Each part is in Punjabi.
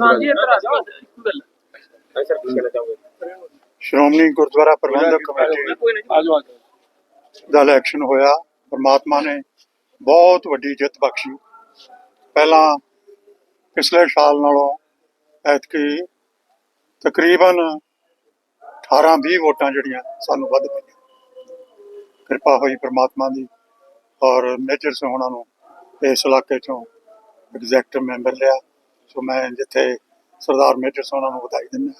ਹਾਂਜੀ ਇੱਧਰ ਆ ਜਾਓ। ਗੱਲ ਸਰ ਕੀ ਕਹਿਣਾ ਚਾਹੋਗੇ ਸ਼੍ਰੋਮਣੀ ਗੁਰਦੁਆਰਾ ਪ੍ਰਬੰਧਕ ਕਮੇਟੀ। ਦਾ ਇਲੈਕਸ਼ਨ ਹੋਇਆ। ਪਰਮਾਤਮਾ ਨੇ ਬਹੁਤ ਵੱਡੀ ਜਿੱਤ ਬਖਸ਼ੀ। ਪਹਿਲਾਂ ਪਿਛਲੇ ਸਾਲ ਨਾਲੋਂ ਐਤਕੀ ਤਕਰੀਬਨ 18-20 ਵੋਟਾਂ ਜਿਹੜੀਆਂ ਸਾਨੂੰ ਵੱਧ ਪਈਆਂ। ਕਿਰਪਾ ਹੋਈ ਪਰਮਾਤਮਾ ਦੀ ਔਰ ਮੇਜਰ ਸਿੰਘ ਉਹਨਾਂ ਨੂੰ ਇਸ ਇਲਾਕੇ ਚੋਂ ਐਗਜ਼ੈਕਟਿਵ ਮੈਂਬਰ ਲਿਆ। ਸੋ ਮੈਂ ਜਿੱਥੇ ਸਰਦਾਰ ਮੇਜਰ ਸਿੰਘ ਉਹਨਾਂ ਨੂੰ ਵਧਾਈ ਦਿੰਦਾ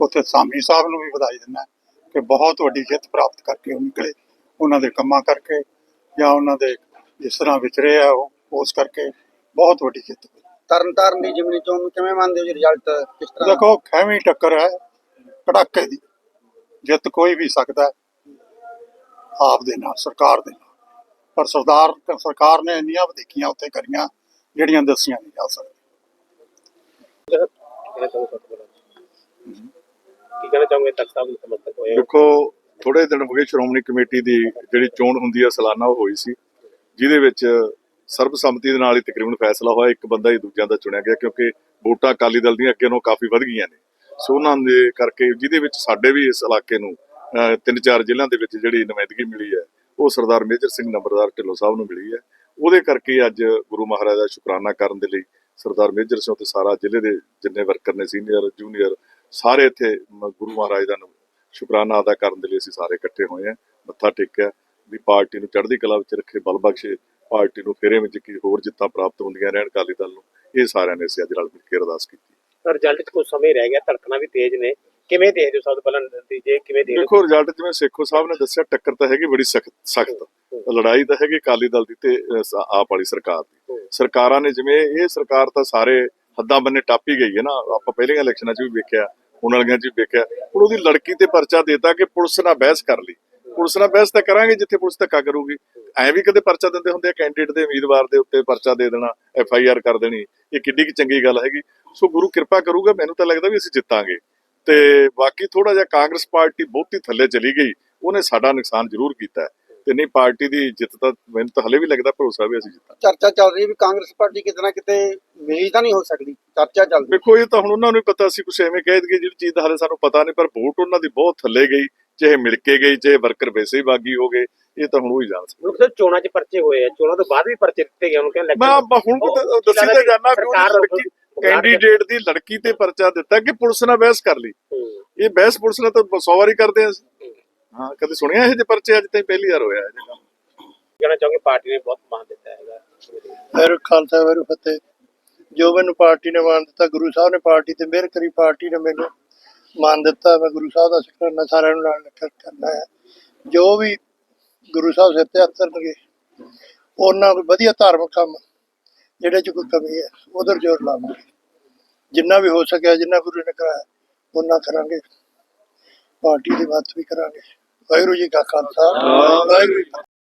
ਉੱਥੇ ਸਾਮੀ ਸਾਹਿਬ ਨੂੰ ਵੀ ਵਧਾਈ ਦਿੰਦਾ ਕਿ ਬਹੁਤ ਵੱਡੀ ਜਿੱਤ ਪ੍ਰਾਪਤ ਕਰਕੇ ਉਹ ਨਿਕਲੇ। ਉਹਨਾਂ ਦੇ ਕੰਮਾਂ ਕਰਕੇ ਜਾਂ ਉਹਨਾਂ ਦੇ ਜਿਸ ਤਰ੍ਹਾਂ ਵਿਚਰੇ ਆ ਉਹ, ਉਸ ਕਰਕੇ ਬਹੁਤ ਵੱਡੀ ਜਿੱਤ ਹੋਈ ਤਰਨ ਤਾਰਨ ਦੀ ਜਿਮਨੀ ਚੋਣ ਨੂੰ ਕਿਵੇਂ ਮੰਨਦੇ ਹੋ ਜੀ ਰਿਜ਼ਲਟ ਕਿਸ ਤਰ੍ਹਾਂ? ਦੇਖੋ ਖੈਵੀਂ ਟੱਕਰ ਹੈ ਕੜਾਕੇ ਦੀ। ਜਿੱਤ ਕੋਈ ਵੀ ਸਕਦਾ ਹੈ, ਆਪ ਦੇ ਨਾਲ ਸਰਕਾਰ ਦੇ ਨਾਲ। ਪਰ ਸਰਦਾਰ ਸਰਕਾਰ ਨੇ ਇੰਨੀਆਂ ਵਧੀਕੀਆਂ ਉੱਥੇ ਕਰੀਆਂ ਜਿਹੜੀਆਂ ਦੱਸੀਆਂ ਨਹੀਂ ਜਾ ਸਕਦੀਆਂ। ਕੀ ਕਹਿਣਾ ਚਾਹੋਗੇ? ਤਖਤ ਸਾਹਿਬ ਨੂੰ ਸਮਰਥਕ ਹੋਏ ਹੋ? ਦੇਖੋ ਥੋੜੇ ਦਿਨ ਹੋ ਗਏ ਸ਼੍ਰੋਮਣੀ ਕਮੇਟੀ ਦੀ ਜਿਹੜੀ ਚੋਣ ਹੁੰਦੀ ਹੈ ਸਾਲਾਨਾ ਹੋਈ ਸੀ। ਜਿਹਦੇ ਵਿੱਚ ਸਰਬਸੰਮਤੀ ਦੇ ਨਾਲ ਹੀ ਤਕਰੀਬਨ ਫੈਸਲਾ ਹੋਇਆ, ਇੱਕ ਬੰਦਾ ਹੀ ਦੂਜਿਆਂ ਦਾ ਚੁਣਿਆ ਗਿਆ ਕਿਉਂਕਿ ਵੋਟਾਂ ਅਕਾਲੀ ਦਲ ਦੀਆਂ ਅੱਗੇ ਨਾਲੋਂ ਕਾਫੀ ਵੱਧ ਗਈਆਂ ਨੇ। ਸੋ ਉਹਨਾਂ ਦੇ ਕਰਕੇ ਜਿਹਦੇ ਵਿੱਚ ਸਾਡੇ ਵੀ ਇਸ ਇਲਾਕੇ ਨੂੰ ਤਿੰਨ ਚਾਰ ਜ਼ਿਲ੍ਹਿਆਂ ਦੇ ਵਿੱਚ ਜਿਹੜੀ ਨੁਮਾਇੰਦਗੀ ਮਿਲੀ ਹੈ, ਉਹ ਸਰਦਾਰ ਮੇਜਰ ਸਿੰਘ ਨੰਬਰਦਾਰ ਢਿੱਲੋਂ ਸਾਹਿਬ ਨੂੰ ਮਿਲੀ ਹੈ। ਉਹਦੇ ਕਰਕੇ ਅੱਜ ਗੁਰੂ ਮਹਾਰਾਜ ਦਾ ਸ਼ੁਕਰਾਨਾ ਕਰਨ ਦੇ ਲਈ ਸਰਦਾਰ ਮੇਜਰ ਸਿੰਘ ਤੇ ਸਾਰਾ ਜ਼ਿਲ੍ਹੇ ਦੇ ਜਿੰਨੇ ਵਰਕਰ ਨੇ, ਸੀਨੀਅਰ, ਜੂਨੀਅਰ, ਸਾਰੇ ਇੱਥੇ ਗੁਰੂ ਮਹਾਰਾਜ ਦਾ ਸ਼ੁਕਰਾਨਾ ਅਦਾ ਕਰਨ ਦੇ ਲਈ ਅਸੀਂ ਸਾਰੇ ਇਕੱਠੇ ਹੋਏ ਹਾਂ। ਮੱਥਾ ਟੇਕਿਆ, ਵੀ ਪਾਰਟੀ ਨੂੰ ਚੜ੍ਹਦੀ ਕਲਾ ਵਿੱਚ ਰੱਖੇ, ਬਲ ਬਖਸ਼ੇ ਪਾਰਟੀ ਨੂੰ ਫੇਰੇ ਵਿੱਚ ਕੀ ਹੋਰ ਜਿੱਤਾਂ ਪ੍ਰਾਪਤ ਹੁੰਦੀਆਂ ਰਹਿਣ ਅਕਾਲੀ ਦਲ ਨੂੰ ਇਹ ਸਾਰਿਆਂ ਨੇ ਅਸੀਂ ਅੱਜ ਰਲ ਮਿਲ ਕੇ ਅਰਦਾਸ ਕੀਤੀ। ਸਰ ਰਿਜ਼ਲਟ 'ਚ ਕੁਝ ਸਮੇਂ ਰਹਿ ਗਿਆ ਧੜਕਣਾ ਵੀ ਤੇਜ਼ ਨੇ। ਕਿਵੇਂ ਦੇਖਦੇ ਹੋ ਸਭ ਤੋਂ ਪਹਿਲਾਂ ਨਤੀਜੇ ਕਿਵੇਂ ਦੇਖਦੇ ਦੇਖੋ ਰਿਜ਼ਲਟ ਜਿਵੇਂ ਸੇਖੋ ਸਾਹਿਬ ਨੇ ਦੱਸਿਆ ਟੱਕਰ ਤਾਂ ਹੈਗੀ ਬੜੀ ਸਖਤ ਸਖਤ। ਲੜਾਈ ਤਾਂ ਹੈਗੀ ਅਕਾਲੀ ਦਲ ਦੀ ਤੇ ਆਪ ਵਾਲੀ ਸਰਕਾਰ ਦੀ। ਸਰਕਾਰਾਂ ਨੇ ਜਿਵੇਂ ਇਹ ਸਰਕਾਰ ਤਾਂ ਸਾਰੇ ਹੱਦਾਂ ਬੰਨੇ ਟਾਪੀ ਗਈ ਹੈ ਨਾ ਆਪਾਂ ਪਹਿਲੀਆਂ ਇਲੈਕਸ਼ਨਾਂ 'ਚ ਵੀ ਵੇਖਿਆ ਹੁਣ ਵਾਲੀਆਂ 'ਚ ਵੀ ਵੇਖਿਆ। ਹੁਣ ਉਹਦੀ ਲੜਕੀ ਤੇ ਪਰਚਾ ਦੇਤਾ ਕਿ ਪੁਲਿਸ ਨਾਲ ਬਹਿਸ ਕਰ ਲਈ। ਪੁਲਿਸ ਨਾਲ ਬਹਿਸ ਤਾਂ ਕਰਾਂਗੇ ਜਿੱਥੇ ਪੁਲਿਸ ਧੱਕਾ ਕਰੂਗੀ। ਐਂ ਵੀ ਕਦੇ ਪਰਚਾ ਦਿੰਦੇ ਹੁੰਦੇ ਆ ਕੈਂਡੀਡੇਟ ਦੇ ਉਮੀਦਵਾਰ ਦੇ ਉੱਤੇ ਪਰਚਾ ਦੇ ਦੇਣਾ ਐਫ ਆਈ ਆਰ ਕਰ ਦੇਣੀ ਇਹ ਕਿੱਡੀ ਕੀ ਚੰਗੀ ਗੱਲ ਹੈਗੀ। ਸੋ ਗੁਰੂ ਕਿਰਪਾ ਕਰੂਗਾ ਮੈਨੂੰ ਤਾਂ ਲੱਗਦਾ ਵੀ ਅਸੀਂ ਜਿੱਤਾਂਗੇ। ਤੇ ਬਾਕੀ ਥੋੜਾ ਜਿਹਾ ਕਾਂਗਰਸ ਪਾਰਟੀ ਬਹੁਤੀ ਥੱਲੇ ਚਲੀ ਗਈ ਉਹਨੇ ਸਾਡਾ ਨੁਕਸਾਨ ਜ਼ਰੂਰ ਕੀਤਾ ਤੇ ਨਹੀਂ ਪਾਰਟੀ ਦੀ ਜਿੱਤ ਤਾਂ ਮੈਨੂੰ ਤਾਂ ਹਲੇ ਵੀ ਲੱਗਦਾ ਭਰੋਸਾ ਵੀ ਅਸੀਂ ਜਿੱਤਾਂਗੇ। ਚਰਚਾ ਚੱਲ ਰਹੀ ਵੀ ਕਾਂਗਰਸ ਪਾਰਟੀ ਕਿਤੇ ਨਾ ਕਿਤੇ ਮਿਲੀ ਤਾਂ ਨਹੀਂ ਹੋ ਸਕਦੀ ਚਰਚਾ ਚੱਲ ਰਹੀ ਵੇਖੋ ਇਹ ਤਾਂ ਹੁਣ ਉਹਨਾਂ ਨੂੰ ਪਤਾ ਸੀ ਕੁਛ ਐਵੇਂ ਕਹਿ ਦਈਏ ਜਿਹੜੀ ਚੀਜ਼ ਦਾ ਹਲੇ ਸਾਨੂੰ ਪਤਾ ਨਹੀਂ ਪਰ ਵੋਟ ਉਹਨਾਂ ਦੀ ਬਹੁਤ ਥੱਲੇ ਗਈ। ਚਾਹੇ ਮਿਲ ਕੇ ਗਈ ਚਾਹੇ ਵਰਕਰ ਵੈਸੇ ਹੀ ਬਾਗੀ ਹੋ ਗਏ ਇਹ ਤਾਂ ਹੁਣ ਉਹ ਹੀ ਜਾਣ ਸਕਦੇ। ਸਰ ਚੋਣਾਂ 'ਚ ਪਰਚੇ ਹੋਏ ਆ ਚੋਣਾਂ ਤੋਂ ਬਾਅਦ ਵੀ ਪਰਚੇ ਦਿੱਤੇ ਗਏ ਉਹਨੂੰ ਕਹਿੰਦੇ ਮੈਂ ਹੁਣ ਦੱਸੀ ਤਾਂ ਜਾਣਾ ਕਿ ਕੈਂਡੀਡੇਟ ਦੀ ਲੜਕੀ ਤੇ ਪਰਚਾ ਦਿੱਤਾ ਕਿ ਪੁਲਿਸ ਨਾਲ ਬਹਿਸ ਕਰ ਲਈ। ਇਹ ਬਹਿਸ ਪੁਲਿਸ ਨਾਲ ਤਾਂ 100 ਵਾਰੀ ਕਰਦੇ ਆ। ਹਾਂ। ਕਦੇ ਸੁਣਿਆ ਇਹ ਜੇ ਪਰਚੇ ਅੱਜ ਤਾਈਂ ਪਹਿਲੀ ਵਾਰ ਹੋਇਆ ਇਹ ਕੰਮ ਕਹਿਣਾ ਚਾਹੋਗੇ ਪਾਰਟੀ ਨੇ ਬਹੁਤ ਮਾਨ ਦਿੱਤਾ ਹੈਗਾ। ਵੈਰੂ ਖਾਲਸਾ ਵੈਰੂ ਫਤਿਹ। ਜੋ ਮੈਨੂੰ ਪਾਰਟੀ ਨੇ ਮਾਨ ਦਿੱਤਾ ਗੁਰੂ ਸਾਹਿਬ ਨੇ ਪਾਰਟੀ ਤੇ ਮਿਹਰ ਕਰੀ ਪਾਰਟੀ ਨੇ ਮੈਨੂੰ ਮਾਨ ਦਿੱਤਾ, ਮੈਂ ਗੁਰੂ ਸਾਹਿਬ ਦਾ ਸ਼ੁਕਰਾਨਾ ਸਾਰਿਆਂ ਨੂੰ ਨਾਲ ਕਰਨਾ ਹੈ। ਜੋ ਵੀ ਗੁਰੂ ਸਾਹਿਬ ਸਿਰ ਤੇ ਹੱਥ ਧਰਨਗੇ, ਉਹਨਾਂ ਕੋਈ ਵਧੀਆ ਧਾਰਮਿਕ ਕੰਮ ਜਿਹੜੇ ਚ ਕੋਈ ਕਮੀ ਹੈ, ਉਧਰ ਜ਼ੋਰ ਲਾਵਾਂਗੇ। ਜਿੰਨਾ ਵੀ ਹੋ ਸਕਿਆ, ਜਿੰਨਾ ਗੁਰੂ ਨੇ ਕਰਾਇਆ ਉਹਨਾਂ ਕਰਾਂਗੇ। ਪਾਰਟੀ ਦੀ ਬਾਤ ਵੀ ਕਰਾਂਗੇ। ਵਾਹਿਗੁਰੂ ਜੀ ਕਾ ਖਾਲਸਾ, ਵਾਹਿਗੁਰੂ ਜੀ ਕੀ